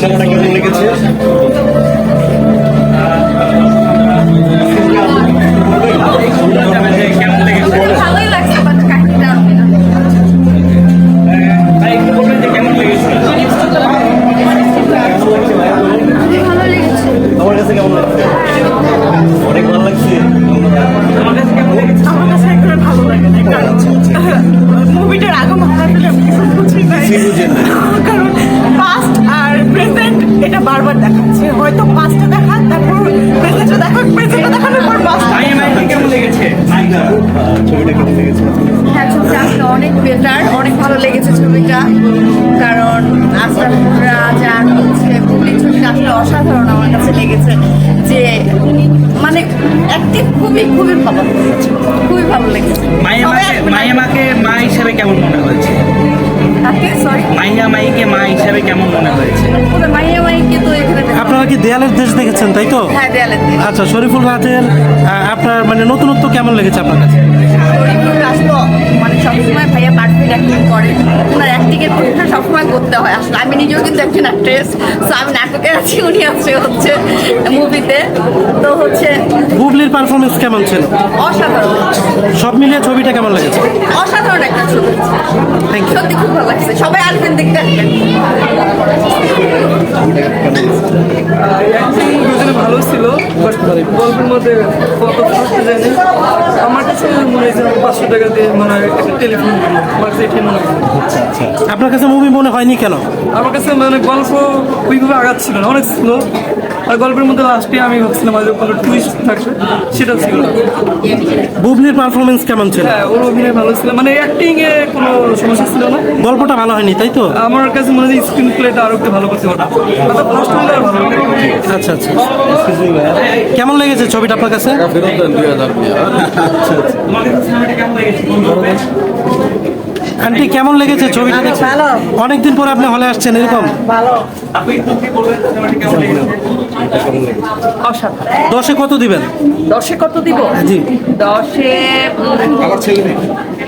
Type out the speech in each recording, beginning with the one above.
কেমন লেগেছে ভালো লেগেছে ছবিটা কারণ আশরাফ রাজ আর হচ্ছে পুলিশ ছবিটা আসলে অসাধারণ আমার কাছে লেগেছে যে মানে অ্যাক্টিভ খুবই খুবই ভালো খুবই ভালো লেগেছে। মাইয়ামাকে মাইয়ামাকে মা হিসেবে কেমন মনে হয়েছে? সরি মাইয়া মাইকে মা হিসেবে কেমন মনে হয়েছে? মাইয়া মাইকে তো এখানে আপনারা কি দেয়ালের দেশ দেখেছেন তাই তো? হ্যাঁ দেয়ালের আচ্ছা শরীফুল রাজের আপনার মানে নতুনত্ব কেমন লেগেছে আপনার কাছে শরীফুল রাজ তো মানে সবসময় ভাইয়া পারফেক্ট অ্যাক্টিং করে। অ্যাক্টিংয়ের পরীক্ষা সবসময় করতে হয়। আসলে আমি নিজেও কিন্তু একজন অ্যাক্ট্রেস তো আমি নাটকে আছি উনি আছে হচ্ছে মুভিতে তো হচ্ছে বুবলির পারফরমেন্স কেমন ছিল? অসাধারণ। সব মিলিয়ে ছবিটা কেমন লেগেছে? অসাধারণ একটা ছবি। থ্যাংক ইউ সত্যি খুব ভালো লাগছে। সবাই আসবেন দেখতে আসবেন। ভালো ছিল গল্পের মধ্যে কত থাকতে যায়নি আমার কাছে মনে হয়েছে পাঁচশো টাকা দিয়ে মনে হয় একটা টেলিফোন আমার কাছে মনে হয়। আপনার কাছে মুভি মনে হয়নি কেন? আমার কাছে মানে গল্প ওইভাবে আগাচ্ছিল না অনেক স্লো আর গল্পের মধ্যে লাস্টে আমি ভাবছিলাম আজ কোনো টুইস্ট থাকবে সেটা ছিল না। বুবলির পারফরমেন্স কেমন ছিল? হ্যাঁ ওর অভিনয় ভালো ছিল। মানে অ্যাক্টিং এ কোনো সমস্যা ছিল না। গল্পটা ভালো হয়নি তাই তো? আমার কাছে মনে হয় স্ক্রিন প্লেটা আরও একটু ভালো করতে পারতো ফার্স্ট হলে আর ভালো আচ্ছা আচ্ছা। কেমন লেগেছে ছবিটা আপনার কাছে? আন্টি কেমন লেগেছে ছবিটা দেখে অনেকদিন পরে আপনি হলে আসছেন এরকম? অসাধারণ। দশে কত দিবেন? দশে কত দিব? জি। দশে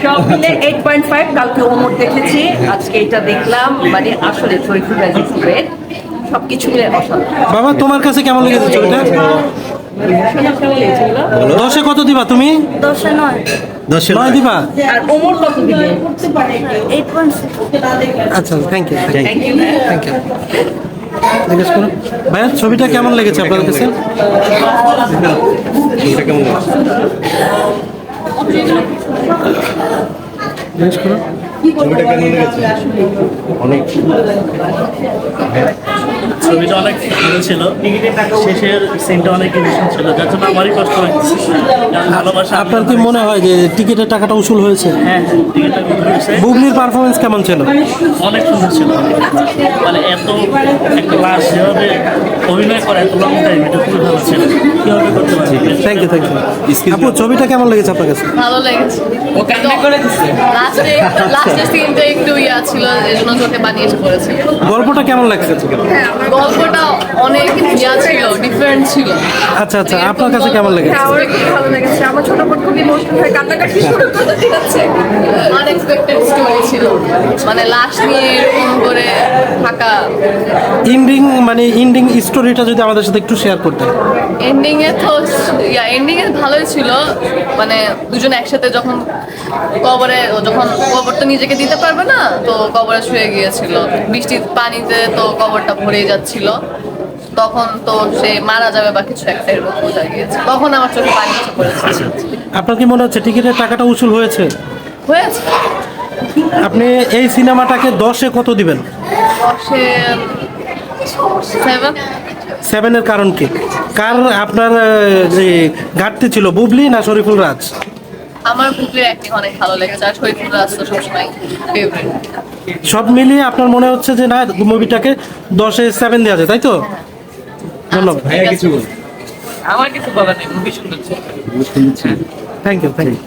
সব মিলে এইট পয়েন্ট ফাইভ কালকে ওমর দেখেছি। আজকে এটা দেখলাম মানে আসলে শরীফুল রাজিজ গ্রেট সব কিছু মিলে অসাধারণ। বাবা তোমার কাছে কেমন লেগেছে ছবিটা? দশে কত দিবা তুমি? দশে নয়। দশে নয় দিবা? আর ওমর কত দিবে? আচ্ছা thank you thank you thank you জিজ্ঞেস করুন ভাইয়া ছবিটা কেমন লেগেছে আপনার কাছে? ছবিটা কেমন লেগেছে? জিজ্ঞেস করুন ছবিটা কেমন লেগেছে? অনেক। ছবিটা অনেক ভালো ছিল। শেষের সিনটা অনেক ইমোশন ছিল যার জন্য আমারই কষ্ট হয়েছে। ভালোবাসা আপনার কি মনে হয় যে টিকিটের টাকাটা উসুল হয়েছে? হ্যাঁ হ্যাঁ টিকিটটা বিক্রি হয়েছে। বুবলির পারফরমেন্স কেমন ছিল? অনেক সুন্দর ছিল মানে এত একটা লাশ যেভাবে অভিনয় করে এত লং টাইম এটা খুবই ভালো ছিল। কীভাবে করতে পারে? থ্যাংক ইউ থ্যাংক ইউ আপু ছবিটা কেমন লেগেছে আপনার কাছে? ভালো লেগেছে। ও কান্না করে দিচ্ছে লাস্টে লাস্টের সিনটা একটু ইয়া ছিল এজন্য চোখে বানিয়ে এসে পড়েছিল। গল্পটা কেমন লাগছে? গল্পটা অনেক ইয়া ছিল ডিফারেন্ট ছিল। আচ্ছা আচ্ছা আপনার কাছে কেমন লেগেছে? আমার খুব ভালো লেগেছে? আমার ছোট বোন খুব ইমোশনাল হয়ে কান্নাকাটি শুরু করে দিয়েছে। আনএক্সপেক্টেড স্টোরি ছিল। মানে লাশ নিয়ে এরকম করে থাকা। ইন্ডিং মানে ইন্ডিং স্টোরিটা যদি আমাদের সাথে একটু শেয়ার করতেন। এন্ডিং এ তো ইয়া এন্ডিং এ ভালোই ছিল। মানে দুজন একসাথে যখন কবরে যখন কবর তো নিজেকে দিতে পারবে না তো কবরে শুয়ে গিয়েছিল। বৃষ্টির পানিতে তো কবরটা ভরে যাচ্ছিল। তখন তো সে মারা যাবে বা কিছু একটা এরকম বোঝা গিয়েছে। তখন আমার চোখে পানি এসে পড়েছে। আপনার কি মনে হচ্ছে টিকিটের টাকাটা উসুল হয়েছে? হয়েছে। আপনি এই সিনেমাটাকে দশে কত দিবেন? দশে সেভেন সেভেনের কারণ কি? কার আপনার যে ঘাটতি ছিল বুবলি না শরীফুল রাজ? আমার বুবলির অ্যাক্টিং অনেক ভালো লেগেছে আর শহীদুল রাজ তো সবসময় ফেভারিট সব মিলিয়ে আপনার মনে হচ্ছে যে না মুভিটাকে দশে সেভেন দেওয়া যায় তাই তো? ধন্যবাদ। ভাইয়া কিছু আমার কিছু বলার নেই মুভি সুন্দর ছিল থ্যাংক ইউ থ্যাংক ইউ